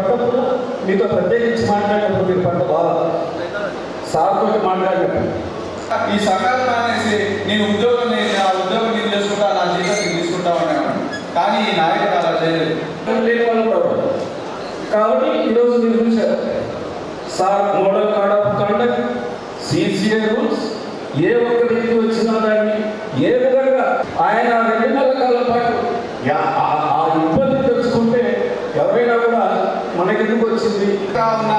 పెట్టి పడ్డప్పుడు మీతో ప్రత్యేకించి మాట్లాడినప్పుడు మీరు పడ్డ బాధ. సార్తో మాట్లాడినప్పుడు ఈ సంఘాలు మానేసి నేను ఉద్యోగం నేను నా ఉద్యోగం నేను చేసుకుంటా నా నేను తీసుకుంటా అనేవాడు. కానీ ఈ నాయకుడు అలా చేయలేదు. లేని వాళ్ళు కూడా ఉన్నారు. కాబట్టి ఈరోజు మీరు చూశారు. Sir model code of conduct CCA rules ఏ ఒక్క వ్యక్తి వచ్చినా దాన్ని ఏ విధంగా ఆయన రెండు నెలల కాలం పాటు యా- ఆ- ఆ ఇబ్బంది తెలుసుకుంటే ఎవరైనా కూడా మనకెందుకు వచ్చింది. ఇంకా ఉన్న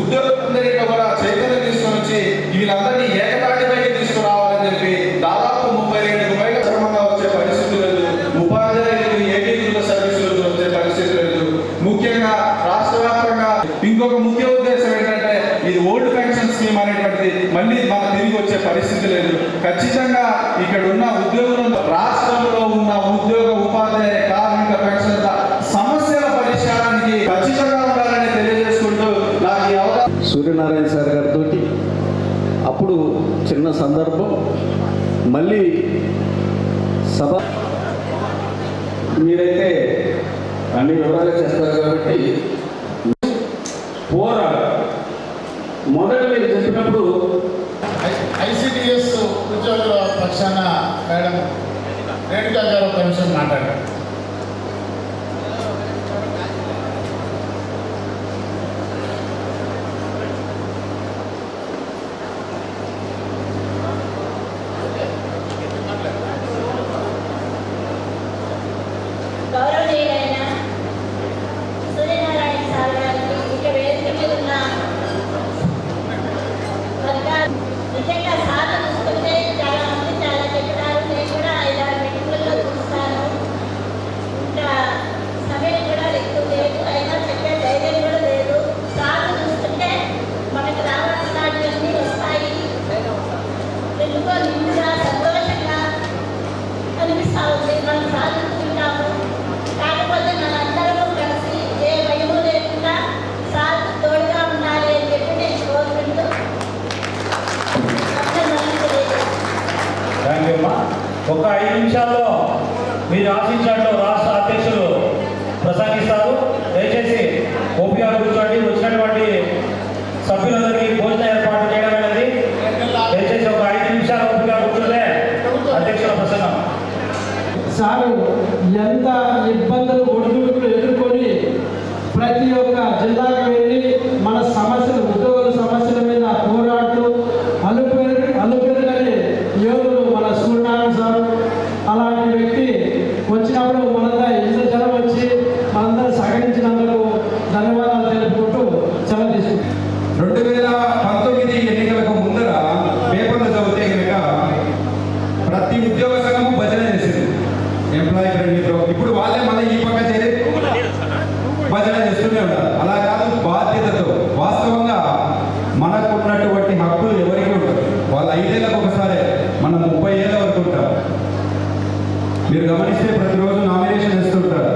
ఉద్యోగులందరికీ కూడా చైతన్యం తీసుకొని వచ్చి వీళ్ళందరినీ ఏకతాటిపైకి తీసుకురావాలని చెప్పి దాదాపు ముప్పై రెండు రూపాయల క్రమంగా వచ్చే పరిస్థితి లేదు. ఉపాధ్యాయులు ఏకీకృత సర్వీసులు వచ్చే పరిస్థితి లేదు. ముఖ్యంగా రాష్ట్ర వ్యాప్తంగా ఇంకొక ముఖ్య ఉద్దేశం ఏంటంటే ఇది ఓల్డ్ పెన్షన్ స్కీమ్ అనేటువంటిది మళ్ళీ మన తిరిగి వచ్చే పరిస్థితి లేదు. ఖచ్చితంగా ఇక్కడ ఉన్న ఉద్యోగులు రాష్ట్రంలో ఉన్న ఉద్యోగ ఉపాధ్యాయ కార్మిక పెన్షన్ సమస్యల పరిష్కారానికి ఖచ్చితంగా ఉండాలని తెలియజేసుకుంటూ నాకు ఈ అవకాశం సూర్యనారాయణ సార్ గారితో అప్పుడు చిన్న సందర్భం. మళ్ళీ సభ మీరైతే అన్ని వివరాలు చేస్తారు కాబట్టి పోరా మొదట మీరు చెప్పినప్పుడు ఐసిడిఎస్ ఉద్యోగుల పక్షాన మేడం రేణుకా గారు ఒక నిమిషం మాట్లాడారు ఒక ఐదు నిమిషాల్లో మీరు ఆశించినట్లు రాష్ట్ర అధ్యక్షులు ప్రసంగిస్తారు. దయచేసి ఓపిక కూర్చోండి. వచ్చినటువంటి సభ్యులందరికీ భోజన ఏర్పాటు చేయడం అనేది దయచేసి ఒక ఐదు నిమిషాలు ఓపిక కూర్చుంటే అధ్యక్షుల ప్రసంగం. సారు ఎంత ఇబ్బంది ఒడిదుడుకులు ఎదుర్కొని ప్రతి ఒక్క జిల్లాకు వెళ్ళి మన సమస్యలు ఉద్యోగుల సమస్యల మీద పోరాడుతూ అలుపేరు అలుపెరుగని యోగులు మన సూర్యనారాయణ సార్ అలాంటి వ్యక్తి వచ్చినప్పుడు మనంతా ఇంత జనం వచ్చి మనందరూ సహకరించినందుకు ధన్యవాదాలు తెలుపుకుంటూ సెలవు తీసుకుంటాం రెండు వేల పంతొమ్మిది ఎన్నికలకు ముందర పేపర్లు చదివితే కనుక ప్రతి ఉద్యోగ సంఘము భజన చేసింది ఎంప్లాయీ ఫ్రెండ్లీతో ఇప్పుడు వాళ్ళే మళ్ళీ ఈ పక్క చేరి భజన చేస్తూనే ఉన్నారు అలా కాదు బాధ్యతతో వాస్తవంగా మనకున్నటువంటి హక్కులు ఎవరికి ఉంటారు వాళ్ళు ఐదేళ్ళకు ఒకసారి మనం ముప్పై ఏళ్ళ వరకు ఉంటాం మీరు గమనిస్తే ప్రతిరోజు నామినేషన్ ఇస్తుంటారు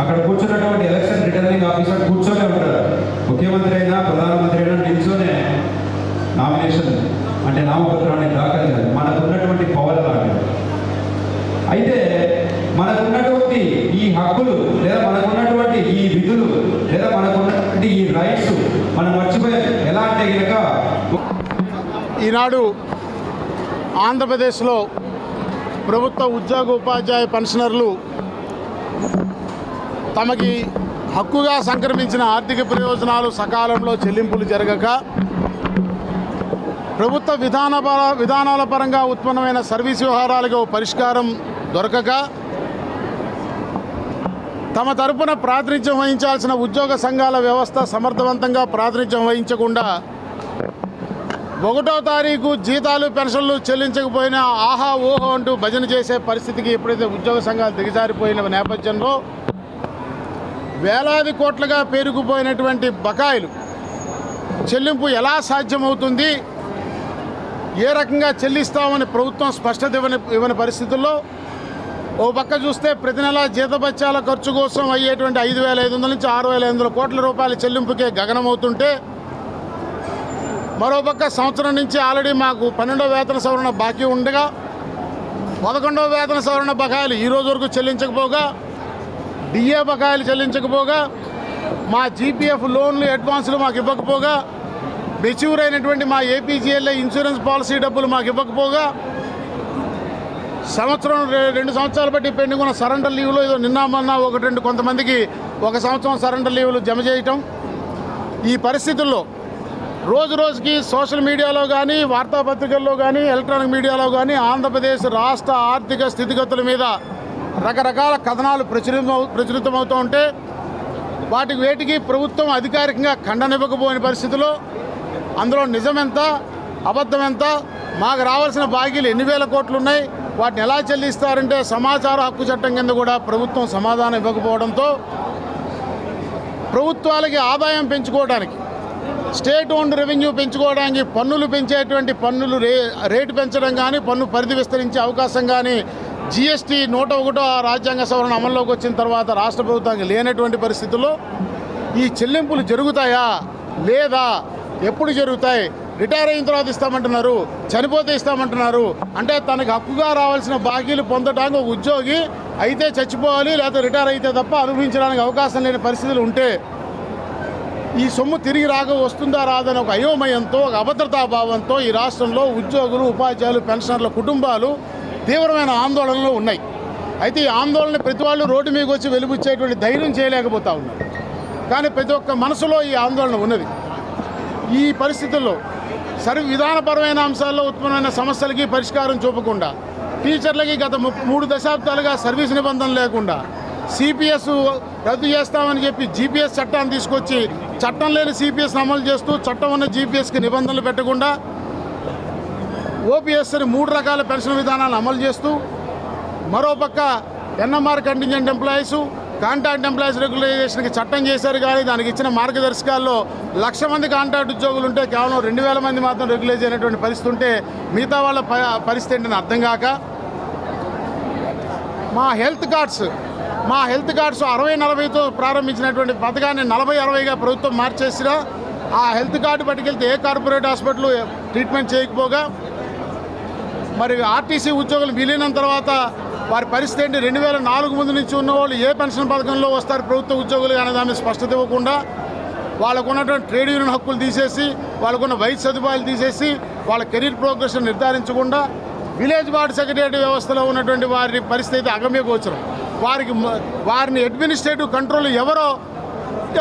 అక్కడ కూర్చున్నటువంటి ఎలక్షన్ కూర్చొనే ఉంటారు ముఖ్యమంత్రి అయినా ప్రధానమంత్రి అయినా నిల్చొనే నామినేషన్ అంటే నామపత్రాన్ని దాఖలు చేయాలి మనకున్నటువంటి పవర్ లాంటిది అయితే మనకున్నటువంటి ఈ హక్కులు లేదా మనకున్నటువంటి ఈ విధులు లేదా మనకున్నటువంటి ఈ రైట్స్ మనం మర్చిపోయాం ఎలా అంటే కనుక ఈనాడు ఆంధ్రప్రదేశ్లో ప్రభుత్వ ఉద్యోగ ఉపాధ్యాయ పెన్షనర్లు తమకి హక్కుగా సంక్రమించిన ఆర్థిక ప్రయోజనాలు సకాలంలో చెల్లింపులు జరగక ప్రభుత్వ విధాన విధానాల పరంగా ఉత్పన్నమైన సర్వీస్ వ్యవహారాలకు పరిష్కారం దొరకక తమ తరపున ప్రాతినిధ్యం వహించాల్సిన ఉద్యోగ సంఘాల వ్యవస్థ సమర్థవంతంగా ప్రాతినిధ్యం వహించకుండా ఒకటో తారీఖు జీతాలు పెన్షన్లు చెల్లించకపోయినా ఆహా ఓహో అంటూ భజన చేసే పరిస్థితికి ఎప్పుడైతే ఉద్యోగ సంఘాలు దిగజారిపోయిన నేపథ్యంలో వేలాది కోట్లుగా పేరుకుపోయినటువంటి బకాయిలు చెల్లింపు ఎలా సాధ్యమవుతుంది? ఏ రకంగా చెల్లిస్తామని ప్రభుత్వం స్పష్టత ఇవ్వని ఇవ్వని పరిస్థితుల్లో ఓ పక్క చూస్తే ప్రతి నెల జీతబత్యాల ఖర్చు కోసం అయ్యేటువంటి ఐదు వేల ఐదు వందల నుంచి ఆరు వేల ఐదు వందల కోట్ల రూపాయల చెల్లింపుకే గగనమవుతుంటే మరోపక్క సంవత్సరం నుంచి ఆల్రెడీ మాకు పన్నెండవ వేతన సవరణ బాకీ ఉండగా పదకొండవ వేతన సవరణ బకాయిలు ఈ రోజు వరకు చెల్లించకపోగా డిఏ బకాయిలు చెల్లించకపోగా మా జీపీఎఫ్ లోన్లు అడ్వాన్సులు మాకు ఇవ్వకపోగా మెచ్యూర్ అయినటువంటి మా ఏపీజీఎల్ఏ ఇన్సూరెన్స్ పాలసీ డబ్బులు మాకు ఇవ్వకపోగా సంవత్సరం రెండు సంవత్సరాలు బట్టి పెండింగ్ ఉన్న సరెండర్ లీవ్లో ఏదో నిన్న మొన్న ఒకటి రెండు కొంతమందికి ఒక సంవత్సరం సరెండర్ లీవ్లు జమ చేయటం. ఈ పరిస్థితుల్లో రోజు రోజుకి సోషల్ మీడియాలో కానీ వార్తాపత్రికల్లో కానీ ఎలక్ట్రానిక్ మీడియాలో కానీ ఆంధ్రప్రదేశ్ రాష్ట్ర ఆర్థిక స్థితిగతుల మీద రకరకాల కథనాలు ప్రచురితం ప్రచురితమవుతూ ఉంటే వాటికి వేటికి ప్రభుత్వం అధికారికంగా ఖండనివ్వకపోయిన పరిస్థితిలో అందులో నిజమెంత అబద్ధం ఎంత మాకు రావాల్సిన బాకీలు ఎన్ని వేల కోట్లు ఉన్నాయి వాటిని ఎలా చెల్లిస్తారంటే సమాచార హక్కు చట్టం కింద కూడా ప్రభుత్వం సమాధానం ఇవ్వకపోవడంతో ప్రభుత్వాలకి ఆదాయం పెంచుకోవడానికి స్టేట్ ఓన్డ్ రెవెన్యూ పెంచుకోవడానికి పన్నులు పెంచేటువంటి పన్నులు రే రేటు పెంచడం కానీ పన్ను పరిధి విస్తరించే అవకాశం కానీ జిఎస్టీ నూట ఒకటో రాజ్యాంగ సవరణ అమల్లోకి వచ్చిన తర్వాత రాష్ట్ర ప్రభుత్వానికి లేనటువంటి పరిస్థితుల్లో ఈ చెల్లింపులు జరుగుతాయా? లేదా ఎప్పుడు జరుగుతాయి? రిటైర్ అయిన తర్వాత ఇస్తామంటున్నారు చనిపోతే ఇస్తామంటున్నారు. అంటే తనకు హక్కుగా రావాల్సిన బాకీలు పొందడానికి ఒక ఉద్యోగి అయితే చచ్చిపోవాలి లేకపోతే రిటైర్ అయితే తప్ప అనుభవించడానికి అవకాశం లేని పరిస్థితులు ఉంటే ఈ సొమ్ము తిరిగి రాక వస్తుందా రాదని ఒక అయోమయంతో ఒక అభద్రతా భావంతో ఈ రాష్ట్రంలో ఉద్యోగులు ఉపాధ్యాయులు పెన్షనర్ల కుటుంబాలు తీవ్రమైన ఆందోళనలో ఉన్నాయి. అయితే ఈ ఆందోళన ప్రతి వాళ్ళు రోడ్డు మీకు వచ్చి వెలుగుచ్చేటువంటి ధైర్యం చేయలేకపోతా ఉన్నారు. కానీ ప్రతి ఒక్క మనసులో ఈ ఆందోళన ఉన్నది. ఈ పరిస్థితుల్లో సరి విధానపరమైన అంశాల్లో ఉత్పన్నమైన సమస్యలకి పరిష్కారం చూపకుండా టీచర్లకి గత మూడు దశాబ్దాలుగా సర్వీస్ నిబంధన లేకుండా సిపిఎస్ రద్దు చేస్తామని చెప్పి జీపీఎస్ చట్టాన్ని తీసుకొచ్చి చట్టం లేని సిపిఎస్ అమలు చేస్తూ చట్టం ఉన్న జీపీఎస్కి నిబంధనలు పెట్టకుండా ఓపీఎస్ఎని మూడు రకాల పెన్షన్ విధానాలను అమలు చేస్తూ మరోపక్క NMR contingent employees contract employees రెగ్యులైజేషన్కి చట్టం చేశారు కానీ దానికి ఇచ్చిన మార్గదర్శకాల్లో లక్ష మంది కాంట్రాక్ట్ ఉద్యోగులు ఉంటే కేవలం రెండు వేల మంది మాత్రం రెగ్యులైజ్ అయినటువంటి పరిస్థితి ఉంటే మిగతా వాళ్ళ ప- పరిస్థితి ఏంటని అర్థం కాక మా హెల్త్ కార్డ్స్ మా హెల్త్ కార్డ్స్ అరవై నలభైతో ప్రారంభించినటువంటి పథకాన్ని నలభై అరవైగా ప్రభుత్వం మార్చేసినా ఆ హెల్త్ కార్డు పట్టుకెళ్తే ఏ కార్పొరేట్ హాస్పిటల్ ట్రీట్మెంట్ చేయకపోగా మరి ఆర్టీసీ ఉద్యోగులు విలీనం తర్వాత వారి పరిస్థితి ఏంటి? రెండు వేల నాలుగు ముందు నుంచి ఉన్నవాళ్ళు ఏ పెన్షన్ పథకంలో వస్తారు? ప్రభుత్వ ఉద్యోగులు అనే దాని స్పష్టత ఇవ్వకుండా వాళ్ళకు ఉన్నటువంటి ట్రేడ్ యూనియన్ హక్కులు తీసేసి వాళ్ళకున్న వైద్య సదుపాయాలు తీసేసి వాళ్ళ కెరీర్ ప్రోగ్రెషన్ నిర్ధారించకుండా విలేజ్ వార్డ్ సెక్రటరీ వ్యవస్థలో ఉన్నటువంటి వారి పరిస్థితి అగమ్య గోచరం. వారికి వారిని అడ్మినిస్ట్రేటివ్ కంట్రోల్ ఎవరో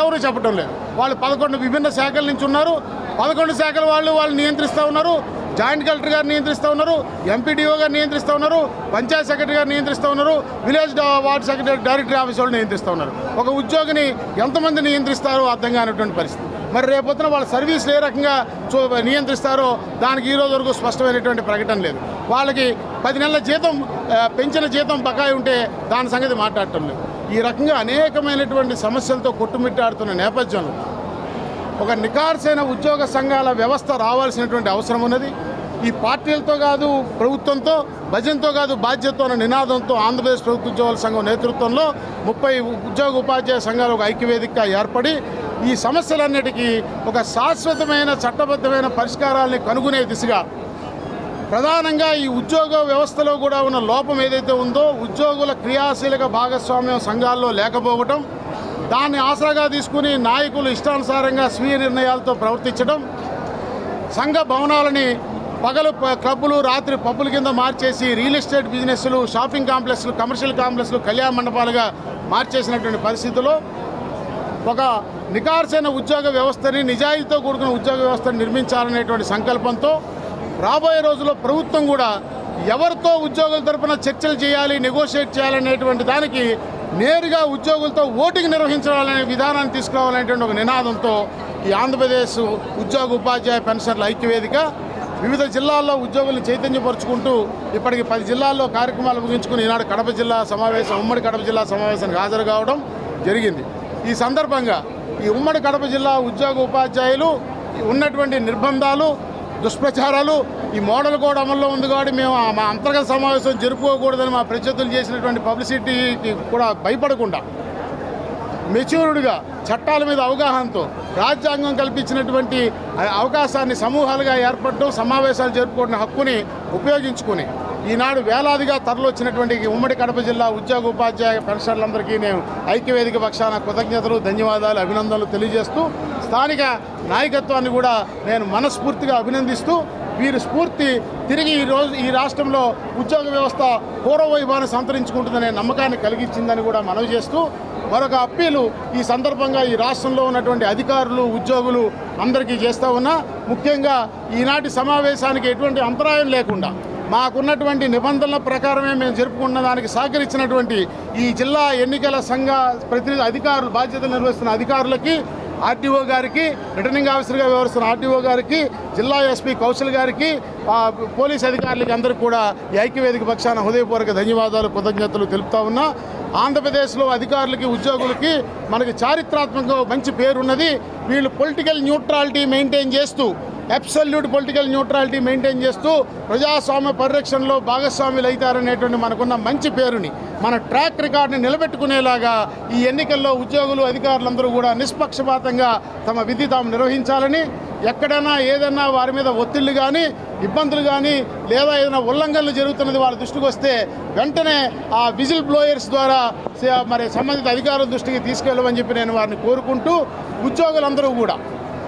ఎవరు చెప్పడం లేదు. వాళ్ళు పదకొండు విభిన్న శాఖల నుంచి ఉన్నారు. పదకొండు శాఖల వాళ్ళు వాళ్ళు నియంత్రిస్తూ ఉన్నారు. జాయింట్ కలెక్టర్ గారు నియంత్రిస్తూ ఉన్నారు ఎంపీడీఓ గారు నియంత్రిస్తూ ఉన్నారు పంచాయత్ సెక్రటరీ గారు నియంత్రిస్తూ ఉన్నారు village ward ward secretary directory office వాళ్ళు నియంత్రిస్తూ ఉన్నారు. ఒక ఉద్యోగిని ఎంతమంది నియంత్రిస్తారో అర్థం కానటువంటి పరిస్థితి. మరి రేపొద్దున వాళ్ళ సర్వీసులు ఏ రకంగా చూ నియంత్రిస్తారో దానికి ఈ రోజు వరకు స్పష్టమైనటువంటి ప్రకటన లేదు. వాళ్ళకి పది నెలల జీతం పెంచిన జీతం బకాయి ఉంటే దాని సంగతి మాట్లాడటం లేదు. ఈ రకంగా అనేకమైనటువంటి సమస్యలతో కొట్టుమిట్టాడుతున్న నేపథ్యంలో ఒక నికార్సైన ఉద్యోగ సంఘాల వ్యవస్థ రావాల్సినటువంటి అవసరం ఉన్నది. ఈ పార్టీలతో కాదు ప్రభుత్వంతో భజనతో కాదు బాధ్యతతో అనే నినాదంతో ఆంధ్రప్రదేశ్ ప్రభుత్వ ఉద్యోగుల సంఘం నేతృత్వంలో ముప్పై ఉద్యోగ ఉపాధ్యాయ సంఘాలు ఒక ఐక్యవేదికగా ఏర్పడి ఈ సమస్యలన్నిటికీ ఒక శాశ్వతమైన చట్టబద్ధమైన పరిష్కారాల్ని కనుగొనే దిశగా ప్రధానంగా ఈ ఉద్యోగ వ్యవస్థలో కూడా ఉన్న లోపం ఏదైతే ఉందో ఉద్యోగుల క్రియాశీలక భాగస్వామ్యం సంఘాల్లో లేకపోవటం దాన్ని ఆసరాగా తీసుకుని నాయకులు ఇష్టానుసారంగా స్వీయ నిర్ణయాలతో ప్రవర్తించడం సంఘ భవనాలని పగలు ప- క్లబ్బులు రాత్రి పబ్బుల కింద మార్చేసి రియల్ ఎస్టేట్ బిజినెస్లు షాపింగ్ కాంప్లెక్స్లు కమర్షియల్ కాంప్లెక్స్లు కళ్యాణ మండపాలుగా మార్చేసినటువంటి పరిస్థితుల్లో ఒక నికార్సైన ఉద్యోగ వ్యవస్థని నిజాయితీతో కూడుకున్న ఉద్యోగ వ్యవస్థను నిర్మించాలనేటువంటి సంకల్పంతో రాబోయే రోజుల్లో ప్రభుత్వం కూడా ఎవరితో ఉద్యోగుల తరపున చర్చలు చేయాలి నెగోషియేట్ చేయాలనేటువంటి దానికి నేరుగా ఉద్యోగులతో ఓటింగ్ నిర్వహించాలనే విధానాన్ని తీసుకురావాలనేటువంటి ఒక నినాదంతో ఈ ఆంధ్రప్రదేశ్ ఉద్యోగ ఉపాధ్యాయ పెన్షన్ల ఐక్యవేదిక వివిధ జిల్లాల్లో ఉద్యోగులను చైతన్యపరుచుకుంటూ ఇప్పటికి పది జిల్లాల్లో కార్యక్రమాలు ముగించుకుని ఈనాడు కడప జిల్లా సమావేశం ఉమ్మడి కడప జిల్లా సమావేశానికి హాజరు కావడం జరిగింది. ఈ సందర్భంగా ఈ ఉమ్మడి కడప జిల్లా ఉద్యోగ ఉపాధ్యాయులు ఉన్నటువంటి నిర్బంధాలు దుష్ప్రచారాలు ఈ మోడల్ కోడ్ అమల్లో ఉంది కాబట్టి మేము ఆ మా అంతర్గత సమావేశం జరుపుకోకూడదని మా ప్రత్యర్థులు చేసినటువంటి పబ్లిసిటీకి కూడా భయపడకుండా మెచ్యూర్డ్గా చట్టాల మీద అవగాహనతో రాజ్యాంగం కల్పించినటువంటి అవకాశాన్ని సమూహాలుగా ఏర్పడడం సమావేశాలు జరుపుకోవడం హక్కుని ఉపయోగించుకుని ఈనాడు వేలాదిగా తరలొచ్చినటువంటి ఉమ్మడి కడప జిల్లా ఉద్యోగ ఉపాధ్యాయ పెన్షన్లందరికీ నేను ఐక్యవేదిక పక్షాన కృతజ్ఞతలు ధన్యవాదాలు అభినందనలు తెలియజేస్తూ స్థానిక నాయకత్వాన్ని కూడా నేను మనస్ఫూర్తిగా అభినందిస్తూ వీరి స్ఫూర్తి తిరిగి ఈ రోజు ఈ రాష్ట్రంలో ఉద్యోగ వ్యవస్థ పూర్వవైభవాన్ని సంతరించుకుంటుందనే నమ్మకాన్ని కలిగించిందని కూడా మనవి చేస్తూ మరొక అప్పీలు ఈ సందర్భంగా ఈ రాష్ట్రంలో ఉన్నటువంటి అధికారులు ఉద్యోగులు అందరికీ చేస్తూ ఉన్నా ముఖ్యంగా ఈనాటి సమావేశానికి ఎటువంటి అంతరాయం లేకుండా మాకున్నటువంటి నిబంధనల ప్రకారమే మేము జరుపుకున్న దానికి సహకరించినటువంటి ఈ జిల్లా ఎన్నికల సంఘ ప్రతినిధి అధికారులు బాధ్యతలు నిర్వహిస్తున్న అధికారులకి ఆర్టీఓ గారికి రిటర్నింగ్ ఆఫీసర్గా వ్యవహరిస్తున్న ఆర్టీఓ గారికి జిల్లా ఎస్పీ కౌశల్ గారికి పోలీస్ అధికారులకి అందరికీ కూడా ఐక్యవేదిక పక్షాన హృదయపూర్వక ధన్యవాదాలు కృతజ్ఞతలు తెలుపుతా ఉన్నా. ఆంధ్రప్రదేశ్లో అధికారులకి ఉద్యోగులకి మనకి చారిత్రాత్మకంగా మంచి పేరున్నది. వీళ్ళు పొలిటికల్ న్యూట్రాలిటీ మెయింటైన్ చేస్తూ అబ్సల్యూట్ పొలిటికల్ న్యూట్రాలిటీ మెయింటైన్ చేస్తూ ప్రజాస్వామ్య పరిరక్షణలో భాగస్వాములు అవుతారనేటువంటి మనకున్న మంచి పేరుని మన ట్రాక్ రికార్డుని నిలబెట్టుకునేలాగా ఈ ఎన్నికల్లో ఉద్యోగులు అధికారులందరూ కూడా నిష్పక్షపాతంగా తమ విధి తాము నిర్వహించాలని ఎక్కడైనా ఏదైనా వారి మీద ఒత్తిళ్ళు కానీ ఇబ్బందులు కానీ లేదా ఏదైనా ఉల్లంఘనలు జరుగుతున్నది వాళ్ళ దృష్టికి వస్తే వెంటనే ఆ విజిల్ బ్లోయర్స్ ద్వారా మరి సంబంధిత అధికారుల దృష్టికి తీసుకెళ్ళమని చెప్పి నేను వారిని కోరుకుంటూ ఉద్యోగులందరూ కూడా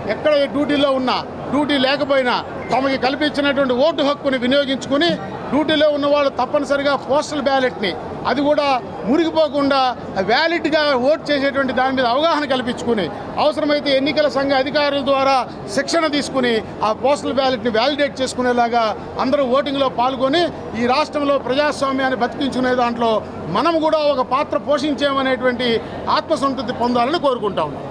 ఎక్కడ ఏ డ్యూటీలో ఉన్నా డ్యూటీ లేకపోయినా తమకి కల్పించినటువంటి ఓటు హక్కుని వినియోగించుకుని డ్యూటీలో ఉన్నవాళ్ళు తప్పనిసరిగా పోస్టల్ బ్యాలెట్ని అది కూడా మురిగిపోకుండా వ్యాలిడ్గా ఓట్ చేసేటువంటి దాని మీద అవగాహన కల్పించుకుని అవసరమైతే ఎన్నికల సంఘ అధికారుల ద్వారా శిక్షణ తీసుకుని ఆ పోస్టల్ బ్యాలెట్ని వ్యాలిడేట్ చేసుకునేలాగా అందరూ ఓటింగ్లో పాల్గొని ఈ రాష్ట్రంలో ప్రజాస్వామ్యాన్ని బతికించుకునే దాంట్లో మనం కూడా ఒక పాత్ర పోషించామనేటువంటి ఆత్మసంతృప్తి పొందాలని కోరుకుంటా ఉన్నాం.